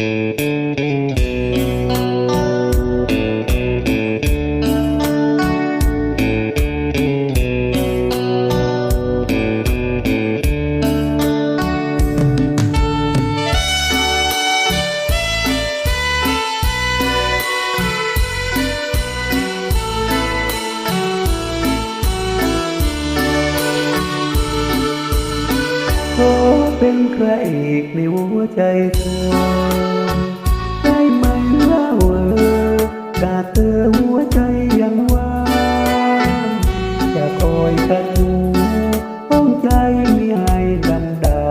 ขอ เป็นพระเอกในหัวใจเธอ ได้ไหมเล่าเออกาเธอหัวใจยังว่างจะคอยกันดูห้องใจมีให้ดำดา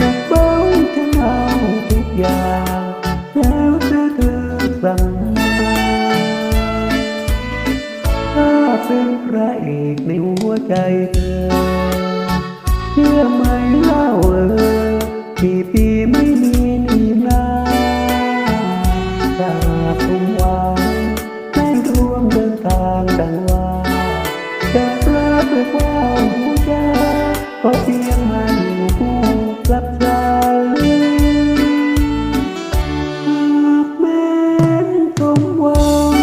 นักบ้าจะเอาทุกอย่างแล้วแต่เธอสั่งมาถ้าเป็นพระเอกในหัวใจเธอเชื่อไหมเล่า ม่มีนี่นาถ้าคงหวังได้ร่วมเดินทางดังว่าจะรักด้วยความบูชาก็เพียงมาอยู่คู่กับฉันหากแม้นสมหวัง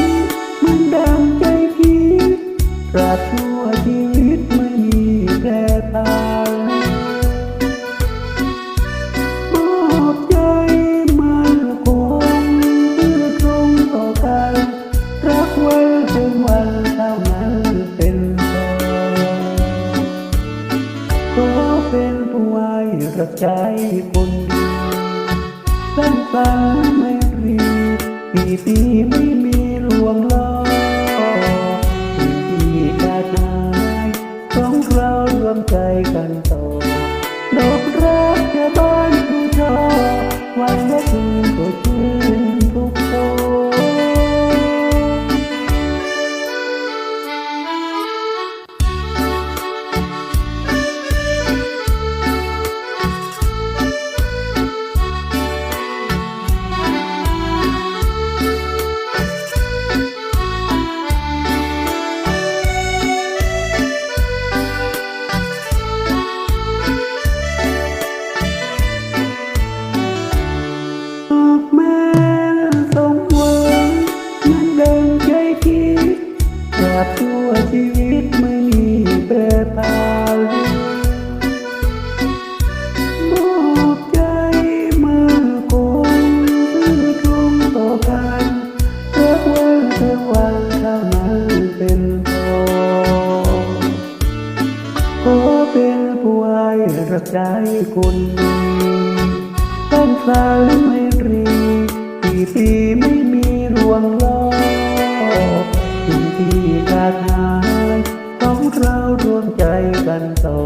มันดังใจคิดตราบชั่วชี ไว้รักใจคนดีสั้นฝันไม่รีบปีปีไม่มีลวงล้ เป็นพอขอเป็นผู้ไว้รักใจคนดีต้นสายไม่รีปีปีไม่มีรวงล้อสิ่งที่ขาดหายต้องเรารวมใจกันต่อ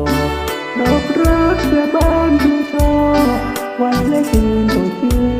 ดอกรักแต่บ้านที่ชอบวันและคืนก็ชื่